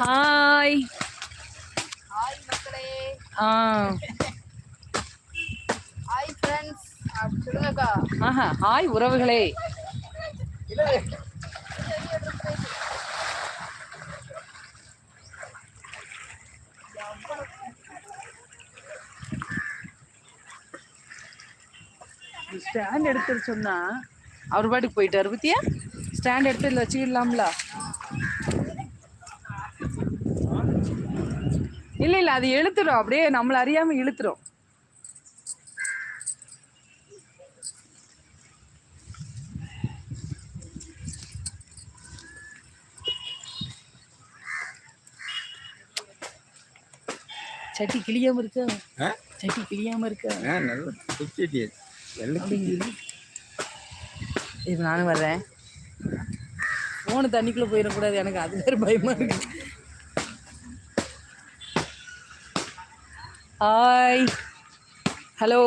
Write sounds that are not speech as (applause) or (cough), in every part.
Hi. Hi மக்களே. ஆ. Hi friends அப்படி சொல்லுங்கக்கா. ஆஹா ஹாய் உறவுகளே. ஸ்டாண்ட் எடுத்து சொன்னா அவர் பாட்டுக்கு போயிட்டாரு பத்தியா? ஸ்டாண்ட் எடுத்து இதுல வச்சுக்கிடலாம்ல. இல்ல இல்ல அது இழுத்துடும் அப்படியே நம்மள அறியாம இழுத்துரும். சட்டி கிளியாம இருக்கா? சட்டி கிளியாம இருக்கா. இது நானும் வர்றேன். ஃபோனு தண்ணிக்குள்ளே போயிடக்கூடாது. எனக்கு அது வேறு பயமா இருக்கு. ஹாய் ஹலோ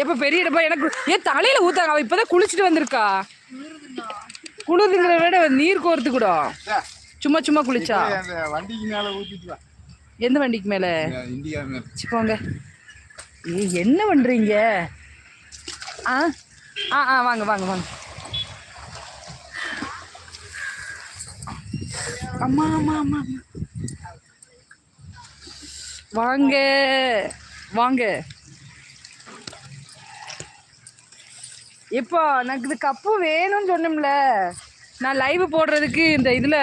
எப்போ பெரிய டப்பா எனக்கு ஏன் தலையில் ஊத்தாங்க அவள் இப்போதான் குளிச்சுட்டு வந்திருக்கா. குளிருங்கிறத விட நீர் கோர்த்து கூட. சும்மா சும்மா குளிச்சா? எந்த வண்டிக்கு மேலே? வச்சுக்கோங்க ஏய் என்ன பண்ணுறீங்க ஆ ஆ ஆ வாங்க வாங்க வாங்க. அம்மா அம்மா அம்மா. வாங்க வாங்க. இப்போ எனக்கு இது கப்பு வேணும்னு சொன்னோம்ல நான் லைவ் போடுறதுக்கு இந்த இதில்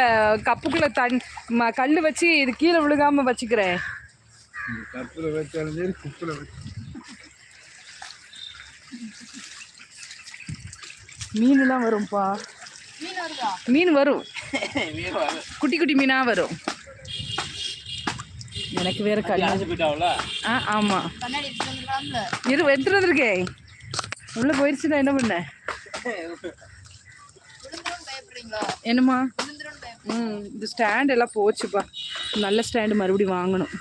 கப்புக்குள்ளே தண் கல் வச்சு இது கீழே விழுகாமல் வச்சுக்கிறேன். இந்த கப்புல வச்சாலும் சரி குப்புல வச்சு மீன்லாம் வரும்ப்பா. மீன் வருதா? மீன் வரும். குட்டி குட்டி மீனா வரும். எனக்கு வேற கல்யாணம். ஆ ஆமாம் இரு எடுத்துட்டு வந்திருக்கேன் உள்ளே போயிடுச்சுன்னா என்ன பண்ண? விழுந்துரும் பயப்படுறீங்களா? என்னம்மா? ம் இந்த ஸ்டாண்ட் எல்லாம் போச்சுப்பா. நல்ல ஸ்டாண்டு மறுபடியும் வாங்கணும்.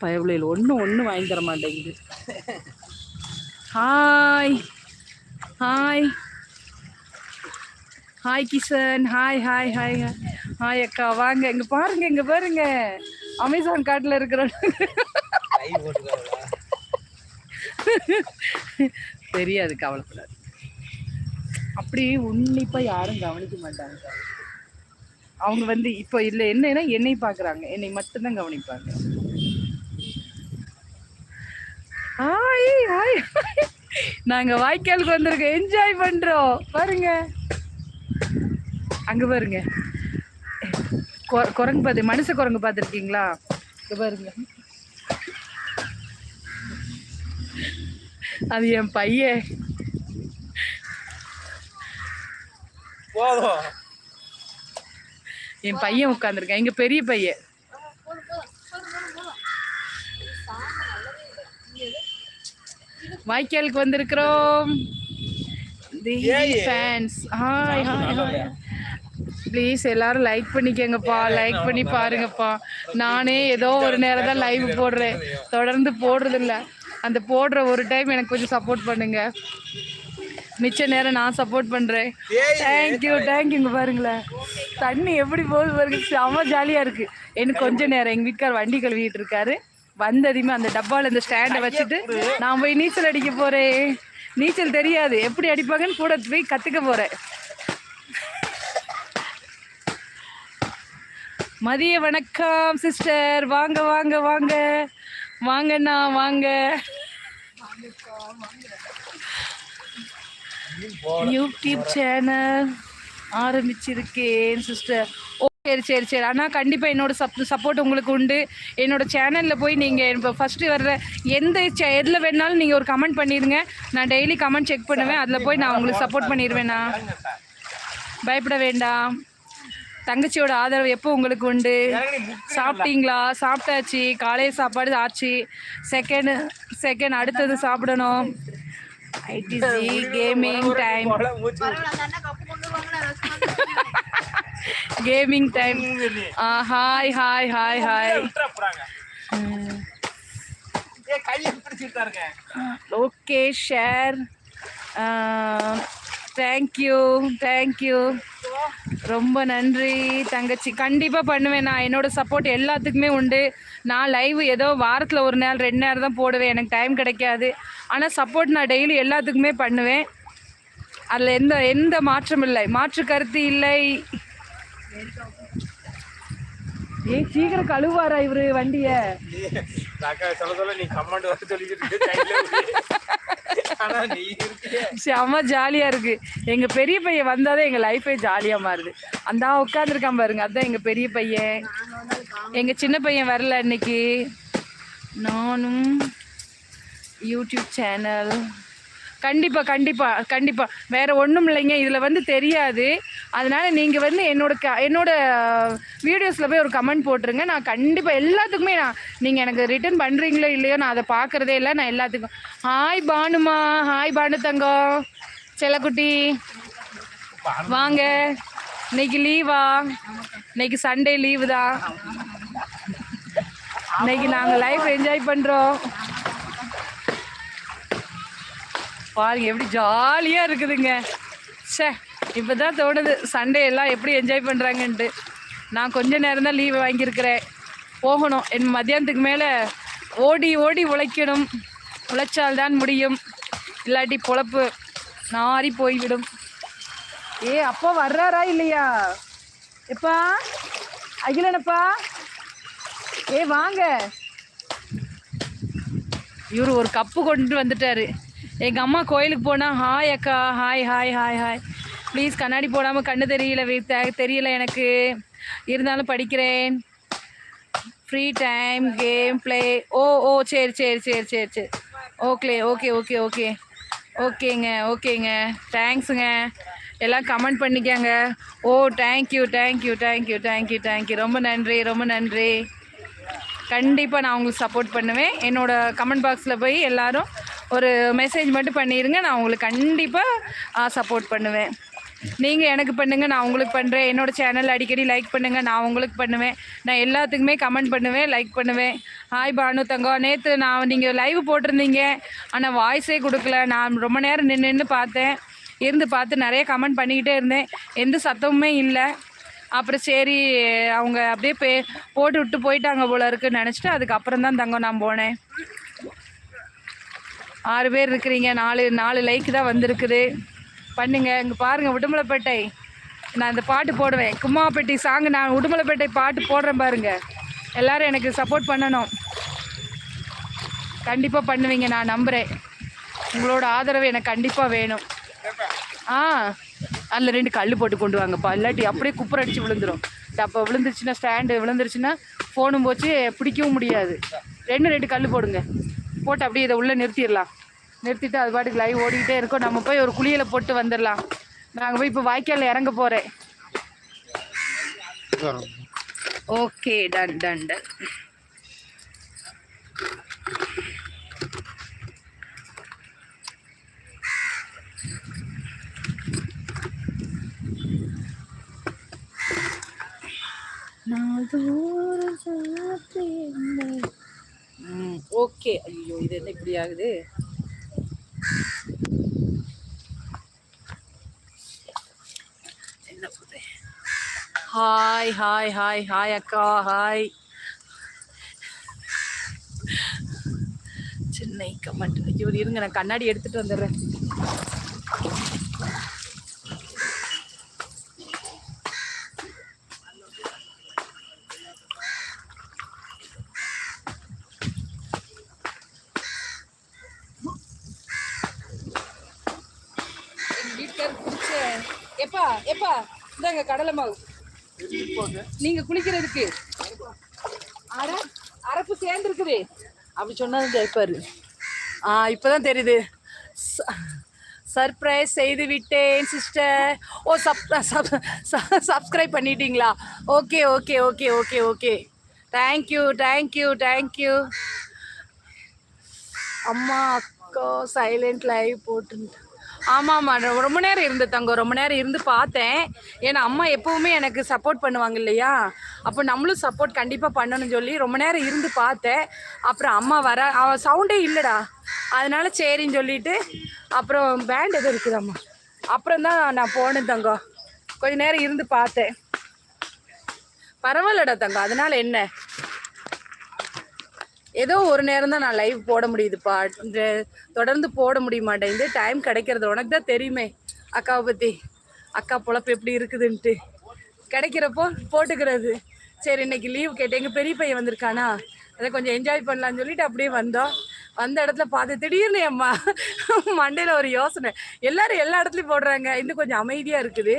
பயவிலையில் ஒன்று ஒன்று வாங்கி தர மாட்டேங்குது hi (laughs) hi hi Kishan hi hi hi hi அக்கா. வாங்க. இங்கே பாருங்க இங்கே பாருங்க. அமேசான் காட்டுல இருக்கிற தெரியாது கவலைப்படாது அப்படி உன்னிப்பாக யாரும் கவனிக்க மாட்டாங்க. அவங்க வந்து இப்போ இல்லை என்னன்னா என்னை பார்க்குறாங்க என்னை மட்டும்தான் கவனிப்பாங்க. ஹாய் ஹாய் நாங்கள் வாய்க்காலுக்கு வந்திருக்கோம் என்ஜாய் பண்ணுறோம் பாருங்க. அங்கே பாருங்க. குரங்கு பார்த்து மனுஷ குரங்கு பார்த்துருக்கீங்களா இங்கே பாருங்க. அது என் பையன். என் பையன் உட்காந்துருக்கேன் எங்க பெரிய பையன். வாய்க்காலுக்கு வந்திருக்கிறோம். Fans hi hi hi please எல்லாரும் லைக் பண்ணிக்கங்கப்பா. லைக் பண்ணி பாருங்கப்பா. நானே ஏதோ ஒரு நேரம் தான் லைவ் போடுறேன். தொடர்ந்து போடுறதில்ல. அந்த போடுற ஒரு டைம் எனக்கு கொஞ்சம் சப்போர்ட் பண்ணுங்க. மிச்ச நேரம் நான் சப்போர்ட் பண்ணுறேன் தேங்க்யூ தேங்க்யூங்க பாருங்களேன். தண்ணி எப்படி போகுது பாருங்க. செம்ம ஜாலியாக இருக்குது எனக்கு கொஞ்ச நேரம் எங்கள் வீட்டுக்கார் வண்டி கழுவிட்டு இருக்காரு. வந்ததையுமே அந்த டப்பாவில் இந்த ஸ்டாண்டை வச்சுட்டு நான் போய் நீச்சல் அடிக்க போகிறேன் நீச்சல் தெரியாது. எப்படி அடிப்பாங்கன்னு கூட போய் கற்றுக்க போகிறேன் மதிய வணக்கம் சிஸ்டர். வாங்க வாங்க வாங்க. வாங்கண்ணா வாங்க. யூடியூப் சேனல் ஆரம்பிச்சிருக்கேன் சிஸ்டர். சரி சரி சரி. ஆனால் கண்டிப்பாக என்னோட சப் சப்போர்ட் உங்களுக்கு உண்டு. என்னோட சேனலில் போய் நீங்கள் இப்போ ஃபஸ்ட்டு வர்ற எந்த சே எதில் வேணாலும் நீங்கள் ஒரு கமெண்ட் பண்ணிடுங்க. நான் டெய்லி கமெண்ட் செக் பண்ணுவேன். அதில் போய் நான் உங்களுக்கு சப்போர்ட் பண்ணிடுவேண்ணா பயப்பட வேண்டாம். தங்கச்சியோட ஆதரவு எப்போ உங்களுக்கு உண்டு? சாப்பிட்டீங்களா? சாப்பிட்டாச்சு. காலையில் சாப்பாடு ஆச்சு. செகண்ட் செகண்ட் அடுத்தது சாப்பிடணும். ITC gaming time gaming time hi hi hi hi okay share. Thank you thank you ரொம்ப நன்றி தங்கச்சி. கண்டிப்பாக பண்ணுவேன் நான். என்னோட சப்போர்ட் எல்லாத்துக்குமே உண்டு. நான் லைவ் ஏதோ வாரத்தில் ஒரு நாள் ரெண்டு நேரம் தான் போடுவேன். எனக்கு டைம் கிடைக்காது. ஆனால் சப்போர்ட் நான் டெய்லி எல்லாத்துக்குமே பண்ணுவேன். அதில் எந்த எந்த மாற்றம் இல்லை. மாற்று கருத்து இல்லை. ஏய் சீக்கிரம் கழுவாரா இவரு வண்டியை? சொல்ல சொல்ல நீ கமாண்ட் வர சொல்லிக்கிட்டு இருக்க, செம்ம ஜாலியாக இருக்குது எங்கள் பெரிய பையன் வந்தால் எங்கள் லைஃபே ஜாலியாக மாறுது. அந்த உட்காந்துருக்கான் பாருங்க. அதுதான் எங்கள் பெரிய பையன். எங்கள் சின்ன பையன் வரல இன்னைக்கு. நானும் யூடியூப் சேனல் கண்டிப்பாக கண்டிப்பாக கண்டிப்பாக வேறு ஒன்றும் இல்லைங்க இதில் வந்து தெரியாது. அதனால் நீங்கள் வந்து என்னோட க என்னோட வீடியோஸில் போய் ஒரு கமெண்ட் போட்டுருங்க. நான் கண்டிப்பாக எல்லாத்துக்குமே நான் நீங்கள் எனக்கு ரிட்டர்ன் பண்ணுறீங்களோ இல்லையோ நான் அதை பார்க்குறதே இல்லை. நான் எல்லாத்துக்கும் ஹாய் பானுமா ஹாய் பானு தங்கம் செல்லக்குட்டி வாங்க. இன்னைக்கு லீவா இன்னைக்கு சண்டே லீவு தான். இன்னைக்கு நாங்கள் லைஃப் என்ஜாய் பண்ணுறோம் பாருங்க எப்படி ஜாலியாக இருக்குதுங்க. ச்சே. இப்போ தான் தோணுது. சண்டே எல்லாம் எப்படி என்ஜாய் பண்ணுறாங்கன்ட்டு நான் கொஞ்ச நேரம் தான் லீவு வாங்கியிருக்கிறேன். போகணும். என் மதியானத்துக்கு மேலே ஓடி ஓடி உழைக்கணும். உழைச்சால் தான் முடியும். இல்லாட்டி பொழப்பு நாரி போய்விடும். ஏ அப்பா வர்றாரா இல்லையா? எப்பா? அகிலனப்பா? ஏ வாங்க. இவர் ஒரு கப்பு கொண்டு வந்துட்டாரு. எங்கள் அம்மா கோயிலுக்கு போனால் ஹாய் அக்கா. Hi hi hi hi please கண்ணாடி போடாமல் கண்ணு தெரியல வே- தெரியல எனக்கு. இருந்தாலும் படிக்கிறேன். ஃப்ரீ டைம் கேம் ப்ளே ஓ ஓ சரி சரி சரி சரி சரி. ஓகே ஓகே ஓகே ஓகே ஓகேங்க ஓகேங்க தேங்க்ஸுங்க எல்லாம் கமெண்ட் பண்ணிக்கங்க. ஓ thank you thank you thank you thank you thank you ரொம்ப நன்றி ரொம்ப நன்றி. கண்டிப்பாக நான் உங்களுக்கு சப்போர்ட் பண்ணுவேன். என்னோட கமெண்ட் பாக்ஸில் போய் எல்லோரும் ஒரு மெசேஜ் மட்டும் பண்ணிடுங்க நான் உங்களுக்கு கண்டிப்பாக சப்போர்ட் பண்ணுவேன். நீங்கள் எனக்கு பண்ணுங்கள் நான் உங்களுக்கு பண்ணுறேன் என்னோடய சேனல் அடிக்கடி லைக் பண்ணுங்கள் நான் உங்களுக்கு பண்ணுவேன். நான் எல்லாத்துக்குமே கமெண்ட் பண்ணுவேன் லைக் பண்ணுவேன். ஹாய் பானு தங்கம் நேற்று நான் நீங்கள் லைவ் போட்டிருந்தீங்க. ஆனால் வாய்ஸே கொடுக்கல. நான் ரொம்ப நேரம் நின்று நின்று பார்த்தேன். இருந்து பார்த்து நிறைய கமெண்ட் பண்ணிக்கிட்டே இருந்தேன். எந்த சத்தமுமே இல்லை. அப்புறம் சரி அவங்க அப்படியே பே போட்டு விட்டு போயிட்டாங்க போல இருக்குன்னு நினச்சிட்டு அதுக்கப்புறம் தான் தங்கம் நான் போனேன். ஆறு பேர் இருக்கிறீங்க. நாலு நாலு லைக் தான் வந்திருக்குது. பண்ணுங்க இங்கே பாருங்கள் உடுமலைப்பேட்டை. நான் இந்த பாட்டு போடுவேன். கும்மாப்பட்டி சாங் நான் உடுமலைப்பேட்டை பாட்டு போடுறேன் பாருங்க. எல்லாரும் எனக்கு சப்போர்ட் பண்ணணும். கண்டிப்பாக பண்ணுவீங்க நான் நம்புகிறேன் உங்களோட ஆதரவு எனக்கு கண்டிப்பாக வேணும். ஆ அதில் ரெண்டு கல் போட்டு கொண்டு வாங்கப்பா. இல்லாட்டி அப்படியே குப்பர் அடித்து விழுந்துரும். டப்பா விழுந்துருச்சுன்னா ஸ்டாண்டு விழுந்துருச்சுன்னா ஃபோனும் போச்சு பிடிக்கவும் முடியாது. ரெண்டு ரெண்டு கல் போடுங்க. போட்டு அப்படியே இதை உள்ளே நிறுத்திடலாம். நிறுத்திட்டு அது பாட்டுக்கு லைவ் ஓடிக்கிட்டே இருக்கோம். நம்ம போய் ஒரு குளியலை போட்டு வந்துடலாம். நாங்கள் போய் இப்போ வாய்க்காலில் இறங்க போகிறேன் okay done done done okay ஐயோ இது என்ன இப்படி ஆகுது? ஹாய் ஹாய் ஹாய் ஹாய் அக்கா ஹாய் சென்னை கமெண்ட் ஐயோ இருங்க நான் கண்ணாடி எடுத்துட்டு வந்துடுறேன். எப்பா எப்பா இந்தாங்க கடலை மாவு. நீங்க குளிக்கிறதுக்கு. அட அரப்பு சேர்ந்துருக்குது. அப்படி சொன்னது ஜெயிப்பாரு ஆ இப்போதான் தெரியுது. சர்ப்ரைஸ் செய்து விட்டேன் சிஸ்டர் ஓ சப் சப்ஸ்கிரைப் பண்ணிட்டீங்களா? Okay okay okay okay okay. Thank you thank you thank you அம்மா அக்கா சைலண்ட் லைவ் போட்டு ஆமாம் ஆமாம் ரொம்ப நேரம் இருந்து தங்க ரொம்ப நேரம் இருந்து பார்த்தேன். ஏன்னா அம்மா எப்பவுமே எனக்கு சப்போர்ட் பண்ணுவாங்க இல்லையா? அப்போ நம்மளும் சப்போர்ட் கண்டிப்பாக பண்ணணும்னு சொல்லி ரொம்ப நேரம் இருந்து பார்த்தேன். அப்புறம் அம்மா வர அவன் சவுண்டே இல்லைடா. அதனால சரின்னு சொல்லிட்டு அப்புறம் பேண்ட் எதுவும் இருக்குதாம்மா? அப்புறம் தான் நான் போனேன் தங்கம். கொஞ்ச நேரம் இருந்து பார்த்தேன். பரவாயில்லடா தங்கம். அதனால என்ன? ஏதோ ஒரு நேரம் தான் நான் லைவ் போட முடியுதுப்பா. தொடர்ந்து போட முடிய மாட்டேங்குது டைம் கிடைக்கிறது உனக்கு தான் தெரியுமே அக்காவை பற்றி அக்கா பொழப்பு எப்படி இருக்குதுன்ட்டு. கிடைக்கிறப்போ போட்டுக்கிறது. சரி இன்னைக்கு லீவ் கேட்டேன். எங்கள் பெரிய பையன் வந்திருக்கானா? அதை கொஞ்சம் என்ஜாய் பண்ணலான்னு சொல்லிட்டு அப்படியே வந்தோம். வந்த இடத்துல பார்த்து திடீர்னு அம்மா மண்டையில் ஒரு யோசனை. எல்லாரும் எல்லா இடத்துலையும் போடுறாங்க. இன்னும் கொஞ்சம் அமைதியாக இருக்குது.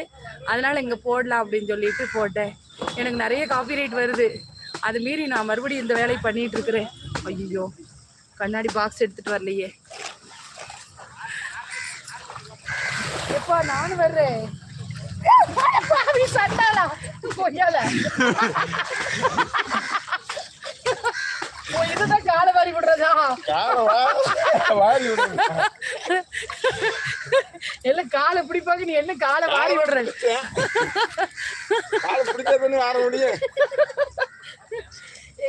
அதனால் இங்கே போடலாம் அப்படின்னு சொல்லிட்டு போட்டேன். எனக்கு நிறைய காப்பி ரேட் வருது. அது மீறி நான் மறுபடியும் இந்த வேலையை பண்ணிட்டு இருக்கிறேன். ஐயோ கண்ணாடி பாக்ஸ் எடுத்துட்டு வரலையே. எப்பா நானும் வர்றேன். சண்டாளா. கொய்யால. ஓ, இதுதான் காலை வாரி விடுறதா? எல்லாம் காலை பிடிப்பாங்க நீ என்ன காலை வாரி விடுற? ஏன் நான் கிடைக்கிட்டு காலை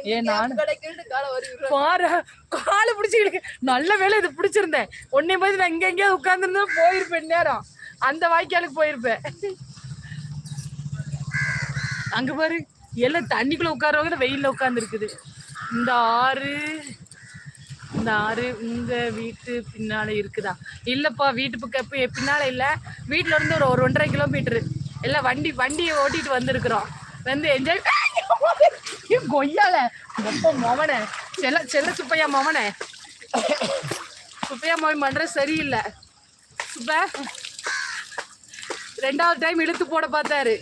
விடுறோம் பாரு காலை பிடிச்சிக்கிட்டு நல்ல வேலை இது பிடிச்சிருந்தேன். உன்னை மாதிரி நான் இங்க எங்கேயாவது உட்காந்துருந்தா போயிருப்பேன் நேரம் அந்த வாய்க்காலுக்கு போயிருப்பேன். அங்க பாரு எல்லாம் தண்ணிக்குள்ள உட்காருவாங்க வெயில்ல உட்கார்ந்து இருக்குது இந்த ஆறு இந்த ஆறு உங்க வீட்டு பின்னால இருக்குதா? இல்லப்பா வீட்டு பக்கம் பின்னால இல்ல. வீட்ல இருந்து ஒரு ஒரு ஒன்றரை கிலோமீட்டர் எல்லாம் வண்டி வண்டியை ஓட்டிட்டு வந்திருக்கிறோம். வந்து என்ஜாய் கொய்யால. மொப்ப மொவனே. செல்ல செல்ல சுப்பையா மவனே. சுப்பையா மவன் பண்ற சரியில்லை. சுப்ப ரெண்டாவது டைம் இழுத்து போட பார்த்தாரு.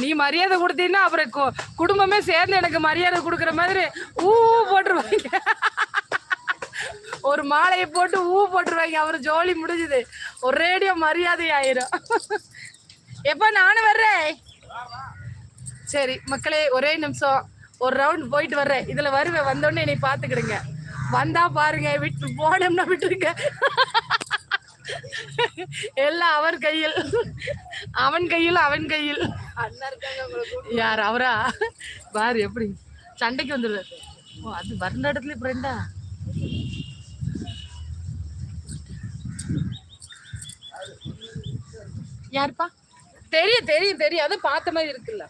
நீ மரியாதை கொடுத்தீங்கன்னா அப்புறம் குடும்பமே சேர்ந்து எனக்கு மரியாதை கொடுக்குற மாதிரி ஊ போட்டுருவாங்க. ஒரு மாலையை போட்டு ஊ போட்டுருவாங்க. அவர் ஜோலி முடிஞ்சுது. ஒரேடியா மரியாதை ஆயிரும் எப்போ நானும் வர்றேன். சரி மக்களே ஒரே நிமிஷம். ஒரு ரவுண்ட் போயிட்டு வர்றேன். இதுல வருவேன். வந்தோடனே என்னை பாத்துக்கிடுங்க வந்தா பாருங்க விட்டு போனோம்னா விட்டுருங்க. எல்லாம் அவர் கையில். அவன் கையில் அவன் கையில். யார் அவரா? பாரு எப்படி? சண்டைக்கு வந்துடுவார் ஓ அது வர்ற இடத்துல ஃப்ரெண்டா யாருப்பா? தெரியும் தெரியும் தெரியும். அது பார்த்த மாதிரி இருக்குல்ல.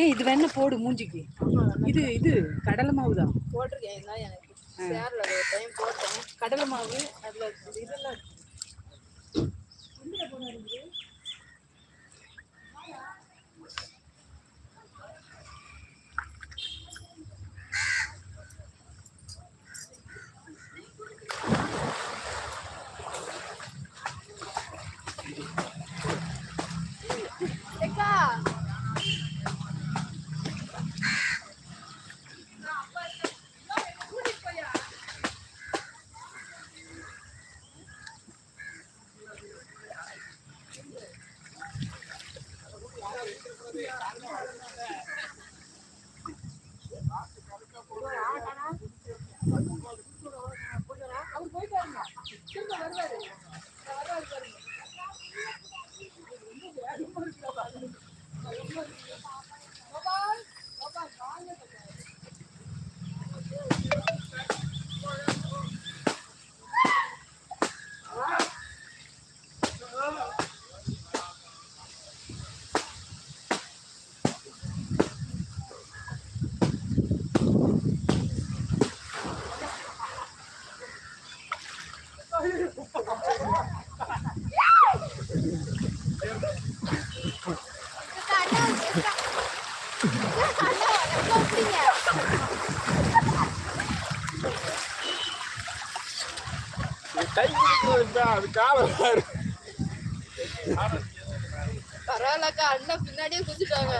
ஏன் இது வேணா போடு மூஞ்சிக்கு. இது இது கடலை மாவு தான் போட்டிருக்கேன் எனக்கு. சேரில் ஒரு டைம் போட்டேன். கடலை மாவு அதுல இதெல்லாம் அது காவல் பரவாயில்லக்கா அண்ணன் பின்னாடியே குதிச்சுட்டாங்க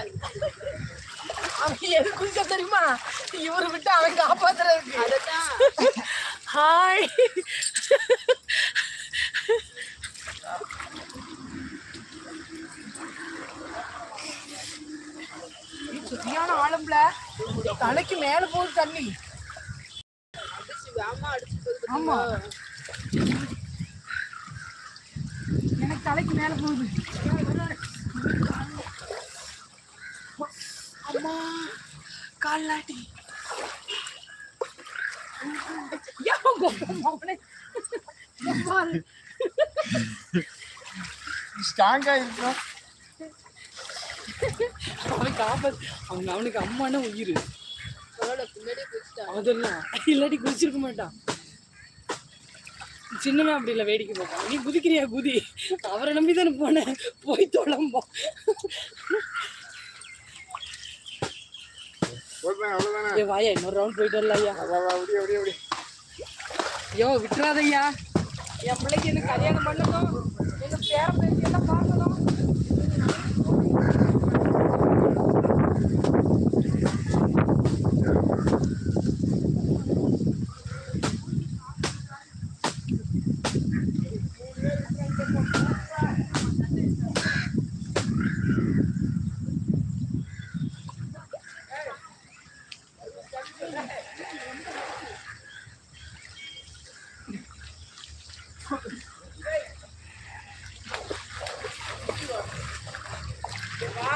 அவன் எது குதிக்க தெரியுமா? இவரு விட்டு அவன் காப்பாத்துறதுக்கு. ஹாய் சுத்தியான ஆழம்ல தலைக்கு மேல போகுது தண்ணி. அடிச்சு வேம்மா அடிச்சு ஆமா. தலைக்கு மேல போகுது. அம்மா கால்லாட்டி ஸ்ட்ராங்கா இருக்கும் அவனுக்கு ஆபத்து. அவங்க அவனுக்கு அம்மானா உயிர். அதெல்லாம் இல்லாட்டி குதிச்சிருக்க மாட்டான். சின்னவன் அப்படி இல்லை வேடிக்கை பார்ப்பான் நீ குதிக்கிறியா குதி? அவரை நம்பி தானே போனேன் போய் அவ்வளவுதானே? ஏ வாயா இன்னொரு ரவுண்ட் போயிட்டு வரல ஐயா. வா, வா, அப்படியே அப்படியே அப்படியே ஐயோ. விட்டுறாதய்யா என் பிள்ளைக்கு எனக்கு கல்யாணம் பண்ணணும்? எங்க பேர பேசி எல்லாம் பார்க்கணும்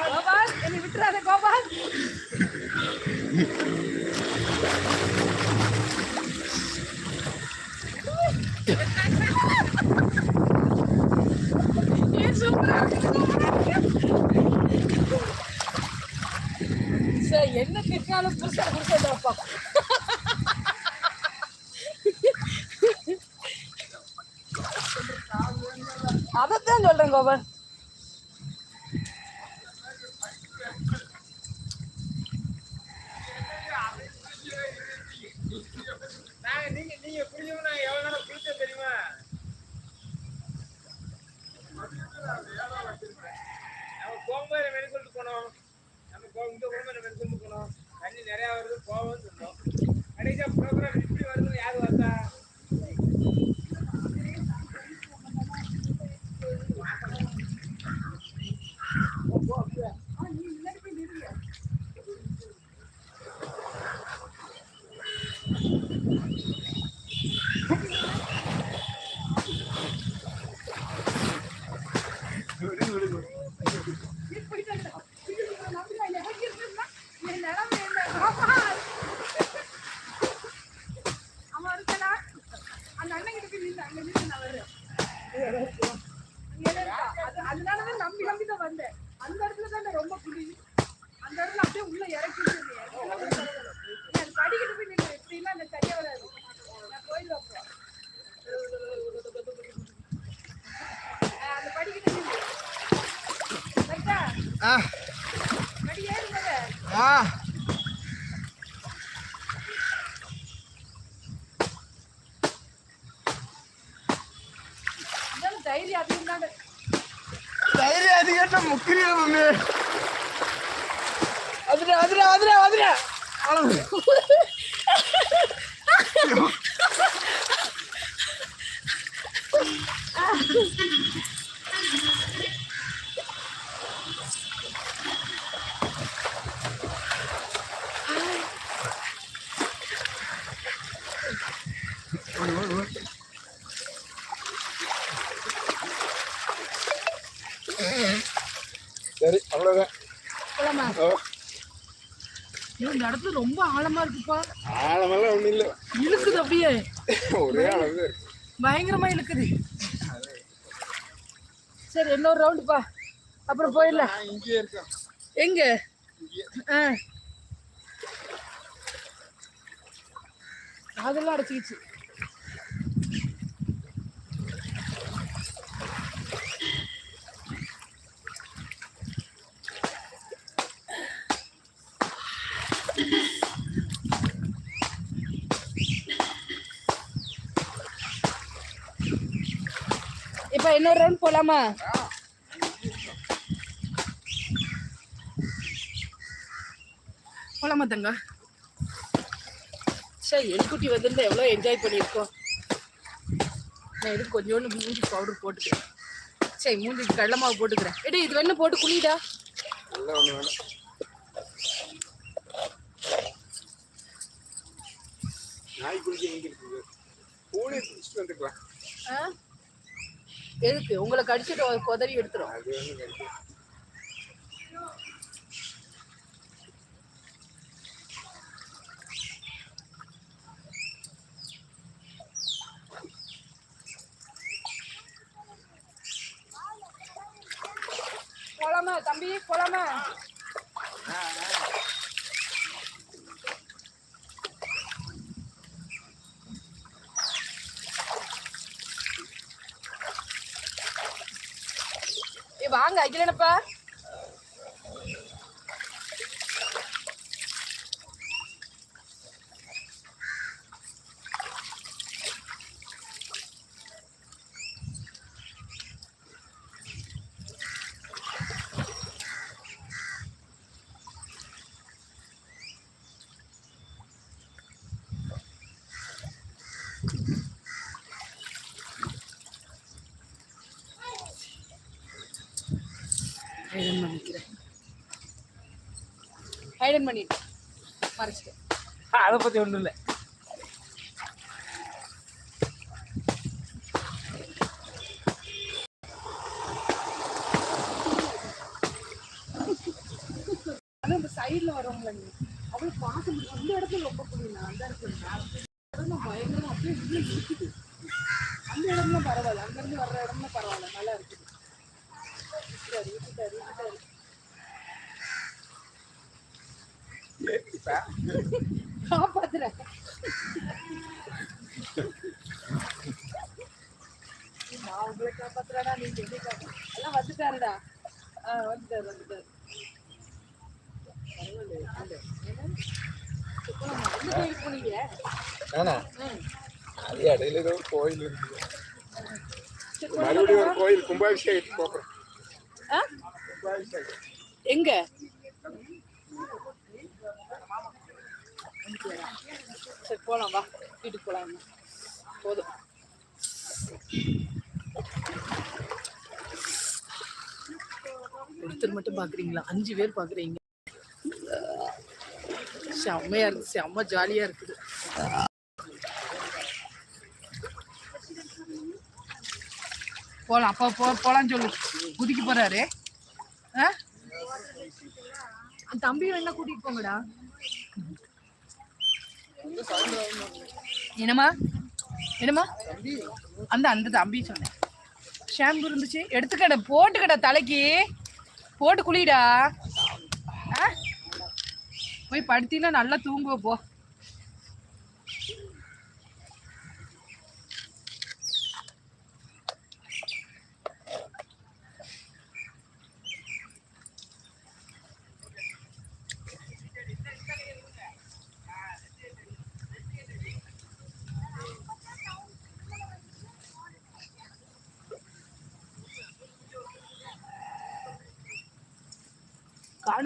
கோபால் என்னை விட்டுறாத கோபால் ஏன் சூப்பரா சார் என்ன திட்டினாலும் புதுசா புதுசாப்பா அதைத்தான் சொல்றேன் கோபால் நாங்க நீங்க நீங்க குளிச்சவங்க நாங்க எவ்வளவு நேரம் குளிச்ச தெரியுமா நம்ம போகும்போது நம்ம என்ன சொல்லிட்டு போனோம். நம்ம போ இங்க போகும்போது நம்ம போனோம். நிறைய வருது போவோம்னு சொன்னோம் கடைசியா ப்ரோக்ராம் இப்படி வருதுன்னு யாரு வந்தா அதனாலதான் நம்பி நம்பி தான் வந்தேன் அந்த இடத்துல தான் ரொம்ப குடி அந்த இடத்துல அப்படியே உள்ள இறக்கி படிக்கிட்டு போய் நின்று இப்படிலாம் அந்த சரியா வராது நான் போயிடுவேன் அப்புறம். ஆ, அந்த படிக்கிட்டு நில்லு. ரைட்டா? ஆ படி ஏறுங்க ஆ இருந்தாலும் தைரியம் அதிகம் தான் தைரியம் அதிகம் முக்கியம் மம்மி அதுல அதுல அதுல அதுல சரி அவ்வளவுதான் போலாமா ஓ, இடத்துல ரொம்ப ஆழமா இருக்குப்பா. ஆழமெல்லாம் ஒண்ணும் இல்ல. இழுக்குது அப்படியே. ஒரே அளவு. பயங்கரமா இழுக்குது. சரி இன்னொரு ரவுண்டுப்பா அப்புறம் போயிடலாம். நான் இங்கேயே இருக்கேன். எங்க? ஆ. அதெல்லாம் அடைச்சிக்கிச்சு. இன்னொரு ரவுண்ட் போலாமா? போலாமா தங்க? சரி எலிக்குட்டி வந்திருந்தா எவ்வளோ என்ஜாய் பண்ணியிருக்கோம். நான் எதுக்கு கொஞ்சோண்டு மூஞ்சி பவுடர் போட்டுக்கிறேன். சரி மூஞ்சிக்கு கடலை மாவு போட்டுக்கிறேன். எடு இது வேணும் போட்டு குளிடா. வேணும் குளிக்க எங்க இருக்குது பூனை பிடிச்சிட்டு வந்துக்கலாம் ஆ? எதுக்கு? உங்களை கடிச்சிட்டு குதறி எடுத்துரும். அது போலாமா தம்பி? போலாமா? ஏ ஐடன் பண்ணிக்கிறேன். ஐடன் பண்ணிட்டு மறைச்சிட்டேன். அதை பத்தி ஒண்ணும் இல்லை. இந்த சைடுல வரவங்கள அவ்வளவு பார்க்க முடியும் அந்த இடத்துல ரொம்ப புரியும் அந்த இடத்துல இடம் பயங்கரமா அப்படியே உள்ள இருக்குது அந்த இடம்லாம் பரவாயில்ல அங்க இருந்து வர்ற இடம்லாம் பரவாயில்ல நல்லா இருக்குது காப்பாத்துறேன் நான் உங்களை காப்பாத்துறேடா நீங்க எல்லாம் வந்துட்டாருடா ஆ வந்துட்டாரு வந்துட்டாரு அது இடையில ஏதோ ஒரு கோயில் இருக்கு. மறுபடியும் ஒரு கோயில் கும்பாபிஷேகத்துக்கு போகிறோம் எங்க? சரி போலாம் வா. வீட்டுக்கு போலாம் போதும். ஒருத்தர் மட்டும் பாக்குறீங்களா? அஞ்சு பேர் பாக்குறீங்க. செம்மையா இருக்கு செம்ம ஜாலியா இருக்குது. போலாம் அப்பா போ போலான்னு சொல்லு. குதிக்க போறாரு. தம்பி வேணா கூட்டிட்டு போங்கடா. என்னம்மா? என்னம்மா? அந்த அந்த தம்பி சொன்னேன். ஷாம்பு இருந்துச்சு. எடுத்துக்கட போட்டுக்கடா தலைக்கு. போட்டு குளிடா? போய் படுத்தினா நல்லா தூங்குவ போ.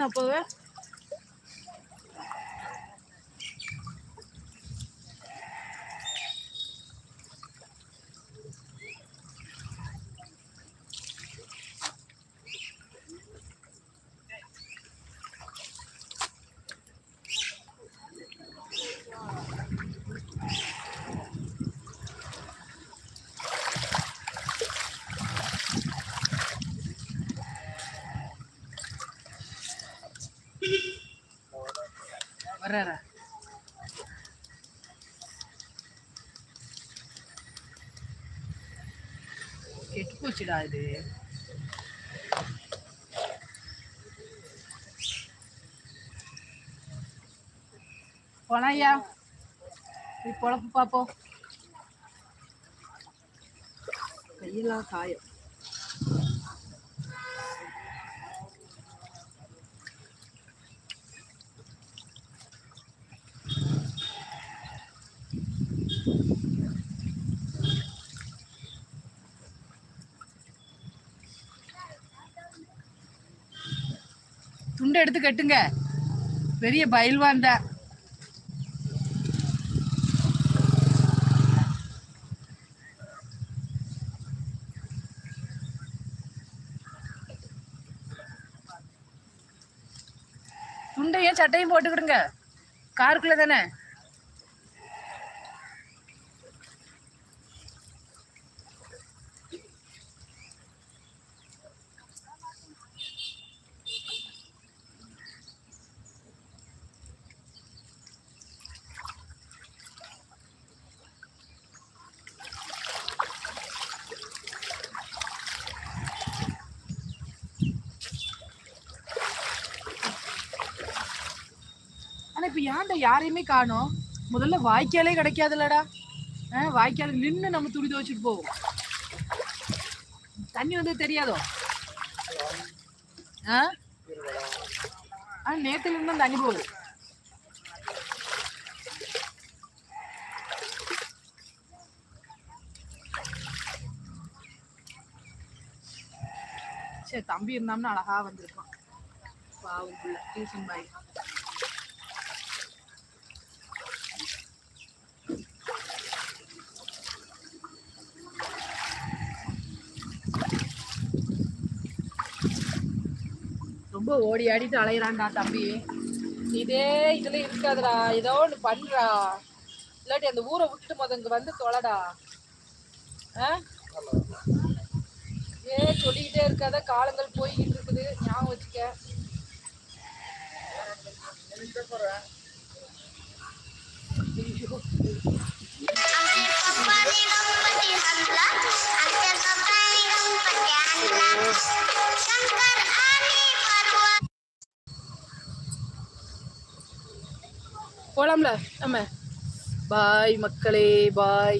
காணும் அப்பவே வர்றாரா? கெட்டு போச்சுடா இது. போனாயா நீ பொழப்பு பார்ப்போம் கையெல்லாம் காயம். துண்டை எடுத்து கட்டுங்க. பெரிய பயில்வான் தான் துண்டையும் சட்டையும் போட்டுக்கிடுங்க. காருக்குள்ள தானே? ஏன்டா யாரையுமே காணும்? முதல்ல வாய்க்காலே கிடைக்காதுல்லடா. ஆ வாய்க்கால் நின்று நம்ம துணி துவைச்சிட்டு போவோம். தண்ணி வந்து தெரியாதோ? ஆ? ஆ நேத்துல இருந்து தண்ணி போகுது. சரி தம்பி இருந்தாம்னா அழகா வந்திருக்கான் பாவம் டியூஷன் பாய் ரொம்ப ஓடி ஆடிட்டு அலையிறான்டா தம்பி. இதே இதுல இருக்காதுடா ஏதோ ஒன்று பண்றா. இல்லாட்டி அந்த ஊரை விட்டுட்டு முதங்க வந்து தொலைடா. ஆ? ஏ சொல்லிக்கிட்டே இருக்காத காலங்கள் போய்கிட்டு இருக்குது ஞாபகம் வச்சுக்க. சங்கர. போலாம்ல நம்ம. பாய் மக்களே பாய்